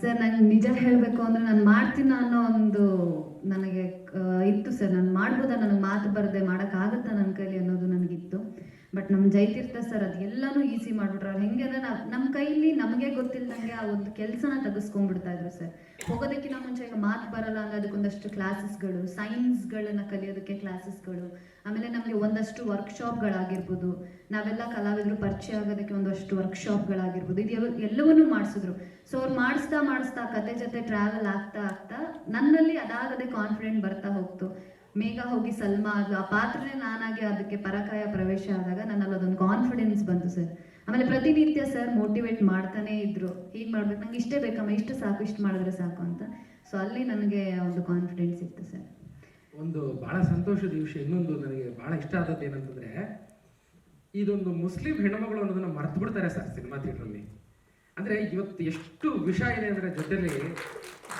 Sir ನಂಗೆ ನಿಜ ಹೇಳಬೇಕು ಅಂದ್ರೆ ನಾನು ಮಾಡ್ತೀನಿ ಅನ್ನೋ ಒಂದು ನನಗೆ ಇತ್ತು ಸರ್. ನಾನು ಮಾಡ್ಬೋದಾ? ನನಗೆ ಮಾತು ಬರದೆ ಮಾಡೋಕ್ಕಾಗುತ್ತಾ ನನ್ನ ಕೈಲಿ ಅನ್ನೋದು ನನಗಿತ್ತು. ಬಟ್ ನಮ್ಮ ಜೈತೀರ್ಥ ಸರ್ ಅದು ಎಲ್ಲನೂ ಈಸಿ ಮಾಡ್ಬಿಟ್ರು. ಅವ್ರು ಹೆಂಗೆ ಅಂದ್ರೆ ನಮ್ಮ ಕೈಲಿ ನಮಗೆ ಗೊತ್ತಿಲ್ಲದಂಗೆ ಆ ಒಂದು ಕೆಲಸನ ತೆಗೆಸ್ಕೊಂಡ್ಬಿಡ್ತಾ ಇದ್ರು ಸರ್ ಹೋಗೋದಕ್ಕಿಂತ ಮುಂಚೆ ಈಗ ಮಾತು ಬರಲ್ಲ ಅಂದ್ರೆ ಅದಕ್ಕೊಂದಷ್ಟು ಕ್ಲಾಸಸ್ಗಳು ಸೈನ್ಸ್ಗಳನ್ನ ಕಲಿಯೋದಕ್ಕೆ ಕ್ಲಾಸಸ್ಗಳು ಆಮೇಲೆ ನಮಗೆ ಒಂದಷ್ಟು ವರ್ಕ್ಶಾಪ್ಗಳಾಗಿರ್ಬೋದು ನಾವೆಲ್ಲ ಕಲಾವಿದರು ಪರಿಚಯ ಆಗೋದಕ್ಕೆ ಒಂದಷ್ಟು ವರ್ಕ್ಶಾಪ್ಗಳಾಗಿರ್ಬೋದು ಇದು ಎಲ್ಲ- ಎಲ್ಲವನ್ನೂ ಮಾಡಿಸಿದ್ರು. ಸೊ ಅವ್ರು ಮಾಡಿಸ್ತಾ ಮಾಡಿಸ್ತಾ ಕತೆ ಜೊತೆ ಟ್ರಾವೆಲ್ ಆಗ್ತಾ ಆಗ್ತಾ ನನ್ನಲ್ಲಿ ಅದಾಗದೆ ಕಾನ್ಫಿಡೆಂಟ್ ಬರ್ತಾ ಹೋಗ್ತು. ಮೇಘ ಹೋಗಿ ಸಲ್ಮಾ ಆ ಪಾತ್ರನೇ ನಾನಾಗಿ ಅದಕ್ಕೆ ಪರಕಾಯ ಪ್ರವೇಶ ಆದಾಗ ನನ್ನಲ್ಲಿ ಅದೊಂದು ಕಾನ್ಫಿಡೆನ್ಸ್ ಬಂತು ಸರ್. ಆಮೇಲೆ ಪ್ರತಿನಿತ್ಯ ಸರ್ ಮೋಟಿವೇಟ್ ಮಾಡ್ತಾನೆ ಇದ್ರು. ಹೀಗೆ ಮಾಡ್ಬೇಕು? ನಂಗೆ ಇಷ್ಟೇ ಬೇಕಮ್ಮ, ಇಷ್ಟು ಸಾಕು, ಇಷ್ಟು ಮಾಡಿದ್ರೆ ಸಾಕು ಅಂತ. ಸೊ ಅಲ್ಲಿ ನನಗೆ ಒಂದು ಕಾನ್ಫಿಡೆನ್ಸ್ ಇತ್ತು ಸರ್. ಒಂದು ಬಹಳ ಸಂತೋಷದ ವಿಷಯ. ಇನ್ನೊಂದು ನನಗೆ ಬಹಳ ಇಷ್ಟ ಆದದ್ದು ಏನಂತಂದ್ರೆ, ಇದೊಂದು ಮುಸ್ಲಿಂ ಹೆಣ್ಮಗಳು ಅನ್ನೋದನ್ನ ಮರ್ತು ಬಿಡ್ತಾರೆ ಸರ್ ಸಿನಿಮಾ ಥಿಯೇಟ್ರಲ್ಲಿ. ಅಂದ್ರೆ ಇವತ್ತು ಎಷ್ಟು ವಿಷ ಇದೆ ಅಂದ್ರೆ ಜೊತೆಲಿ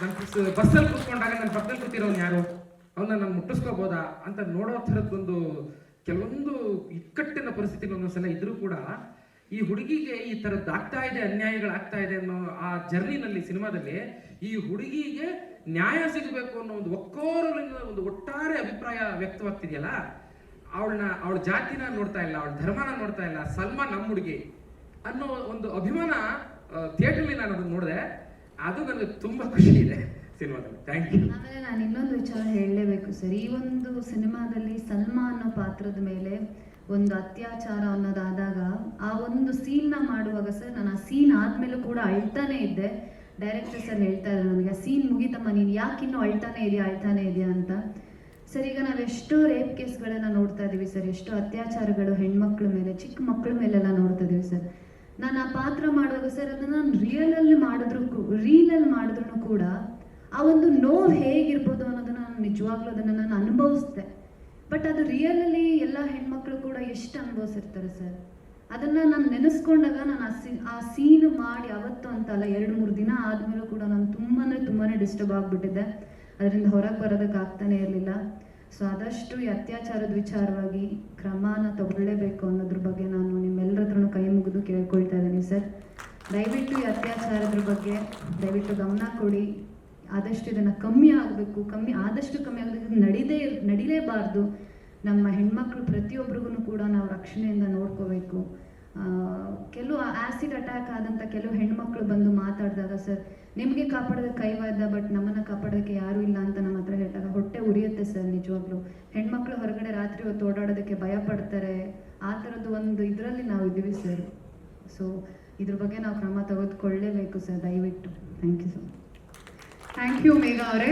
ನನ್ನ ಬಸ್ಸಲ್ಲಿ ಕೂತ್ಕೊಂಡಾಗ ನನ್ನ ಪಕ್ಕದಲ್ಲಿ ಕೂತಿರೋನು ಯಾರು? ಅವನ್ನ ನಾನು ಮುಟ್ಟಿಸ್ಕೋಬೋದಾ ಅಂತ ನೋಡೋ ಥರದ್ದೊಂದು ಕೆಲವೊಂದು ಇಕ್ಕಟ್ಟಿನ ಪರಿಸ್ಥಿತಿ ಒಂದೊಂದ್ಸಲ ಇದ್ರೂ ಕೂಡ ಈ ಹುಡುಗಿಗೆ ಈ ಥರದ್ದು ಆಗ್ತಾ ಇದೆ ಅನ್ಯಾಯಗಳಾಗ್ತಾ ಇದೆ ಅನ್ನೋ ಆ ಜರ್ನಿನಲ್ಲಿ, ಸಿನಿಮಾದಲ್ಲಿ ಈ ಹುಡುಗಿಗೆ ನ್ಯಾಯ ಸಿಗಬೇಕು ಅನ್ನೋ ಒಂದು ಒಕ್ಕೋರಲಿನ ಒಂದು ಒಟ್ಟಾರೆ ಅಭಿಪ್ರಾಯ ವ್ಯಕ್ತವಾಗ್ತಿದೆಯಲ್ಲ, ಅವಳನ್ನ, ಅವಳ ಜಾತಿನ ನೋಡ್ತಾ ಇಲ್ಲ, ಅವಳ ಧರ್ಮನ ನೋಡ್ತಾ ಇಲ್ಲ, ಸಲ್ಮಾ ನಮ್ಮ ಹುಡುಗಿ ಅನ್ನೋ ಒಂದು ಅಭಿಮಾನ ಥಿಯೇಟ್ರಲ್ಲಿ ನಾನು ಅದನ್ನ ನೋಡಿದೆ. ಅದು ನನಗೆ ತುಂಬಾ ಖುಷಿ ಇದೆ ಸಿನಿಮಾದಲ್ಲಿ. Thank you. ಆಮೇಲೆ ನಾನು ಇನ್ನೊಂದು ವಿಚಾರ ಹೇಳಲೇಬೇಕು ಸರ್. ಈ ಒಂದು ಸಿನಿಮಾದಲ್ಲಿ ಸಲ್ಮಾ ಅನ್ನೋ ಪಾತ್ರದ ಮೇಲೆ ಒಂದು ಅತ್ಯಾಚಾರ ಅನ್ನೋದಾದಾಗ ಆ ಒಂದು ಸೀನ್ನ ಮಾಡುವಾಗ ಸರ್ ನಾನು ಆ ಸೀನ್ ಆದ್ಮೇಲೂ ಕೂಡ ಅಳ್ತಾನೆ ಇದ್ದೆ. ಡೈರೆಕ್ಟರ್ ಸರ್ ಹೇಳ್ತಾ ಇದ್ದಾರೆ ನನಗೆ, ಆ ಸೀನ್ ಮುಗಿತಮ್ಮ, ನೀನು ಯಾಕೆ ಇನ್ನೂ ಅಳ್ತಾನೆ ಇದೆಯಾ ಅಳ್ತಾನೆ ಇದೆಯಾ? ಅಂತ. ಸರ್, ಈಗ ನಾವು ಎಷ್ಟೋ ರೇಪ್ ಕೇಸ್ಗಳನ್ನ ನೋಡ್ತಾ ಇದ್ದೀವಿ ಸರ್. ಎಷ್ಟೋ ಅತ್ಯಾಚಾರಗಳು ಹೆಣ್ಮಕ್ಳ ಮೇಲೆ, ಚಿಕ್ಕ ಮಕ್ಕಳ ಮೇಲೆಲ್ಲ ನೋಡ್ತಾ ಇದ್ದೀವಿ ಸರ್. ನಾನು ಆ ಪಾತ್ರ ಮಾಡುವಾಗ ಸರ್ ಅದನ್ನು ನಾನು ರಿಯಲ್ ಅಲ್ಲಿ ಮಾಡಿದ್ರು ರೀಲಲ್ಲಿ ಮಾಡಿದ್ರು ಕೂಡ ಆ ಒಂದು ನೋವು ಹೇಗಿರ್ಬೋದು ಅನ್ನೋದನ್ನ ನಾನು ನಿಜವಾಗ್ಲೂ ಅದನ್ನು ನಾನು ಅನುಭವಿಸ್ದೆ. ಬಟ್ ಅದು ರಿಯಲಲ್ಲಿ ಎಲ್ಲ ಹೆಣ್ಮಕ್ಳು ಕೂಡ ಎಷ್ಟು ಅನುಭವಿಸಿರ್ತಾರೆ ಸರ್? ಅದನ್ನು ನಾನು ನೆನೆಸ್ಕೊಂಡಾಗ ನಾನು ಆ ಸೀ, ಆ ಸೀನ್ ಮಾಡಿ ಅವತ್ತು ಅಂತಲ್ಲ ಎರಡು ಮೂರು ದಿನ ಆದಮೇಲೂ ಕೂಡ ನಾನು ತುಂಬಾ ತುಂಬಾ ಡಿಸ್ಟರ್ಬ್ ಆಗಿಬಿಟ್ಟಿದ್ದೆ. ಅದರಿಂದ ಹೊರಗೆ ಬರೋದಕ್ಕೆ ಆಗ್ತಾನೆ ಇರಲಿಲ್ಲ. ಸೊ ಆದಷ್ಟು ಈ ಅತ್ಯಾಚಾರದ ವಿಚಾರವಾಗಿ ಕ್ರಮನ ತಗೊಳ್ಳೇಬೇಕು ಅನ್ನೋದ್ರ ಬಗ್ಗೆ ನಾನು ನಿಮ್ಮೆಲ್ಲರ ಹತ್ರನೂ ಕೈ ಮುಗಿದು ಕೇಳ್ಕೊಳ್ತಾ ಇದ್ದೀನಿ ಸರ್. ದಯವಿಟ್ಟು ಈ ಅತ್ಯಾಚಾರದ ಬಗ್ಗೆ ದಯವಿಟ್ಟು ಗಮನ ಕೊಡಿ. ಆದಷ್ಟು ಇದನ್ನು ಕಮ್ಮಿ ಆಗಬೇಕು, ಕಮ್ಮಿ ಆದಷ್ಟು ಕಮ್ಮಿ ಆಗಬೇಕು ನಡೀದೇ ನಡೀಲೇಬಾರ್ದು. ನಮ್ಮ ಹೆಣ್ಮಕ್ಳು ಪ್ರತಿಯೊಬ್ಬರಿಗೂ ಕೂಡ ನಾವು ರಕ್ಷಣೆಯಿಂದ ನೋಡ್ಕೋಬೇಕು. ಕೆಲವು ಆಸಿಡ್ ಅಟ್ಯಾಕ್ ಆದಂಥ ಕೆಲವು ಹೆಣ್ಮಕ್ಳು ಬಂದು ಮಾತಾಡಿದಾಗ, ಸರ್, ನಿಮಗೆ ಕಾಪಾಡೋದಕ್ಕೆ ಕೈವಾದ ಬಟ್ ನಮ್ಮನ್ನ ಕಾಪಾಡೋದಕ್ಕೆ ಯಾರೂ ಇಲ್ಲ ಅಂತ ನಮ್ಮ ಹತ್ರ ಹೇಳಿದಾಗ ಹೊಟ್ಟೆ ಉರಿಯುತ್ತೆ ಸರ್ ನಿಜವಾಗ್ಲೂ. ಹೆಣ್ಮಕ್ಳು ಹೊರಗಡೆ ರಾತ್ರಿ ಹೊತ್ತು ಓಡಾಡೋದಕ್ಕೆ ಭಯ ಪಡ್ತಾರೆ ಆ ಥರದ್ದು ಒಂದು ಇದರಲ್ಲಿ ನಾವು ಇದ್ದೀವಿ ಸರ್. ಸೊ ಇದ್ರ ಬಗ್ಗೆ ನಾವು ಕ್ರಮ ತೆಗೆದುಕೊಳ್ಳೇಬೇಕು ಸರ್, ದಯವಿಟ್ಟು. Thank you sir thank you Megha ಅವರೇ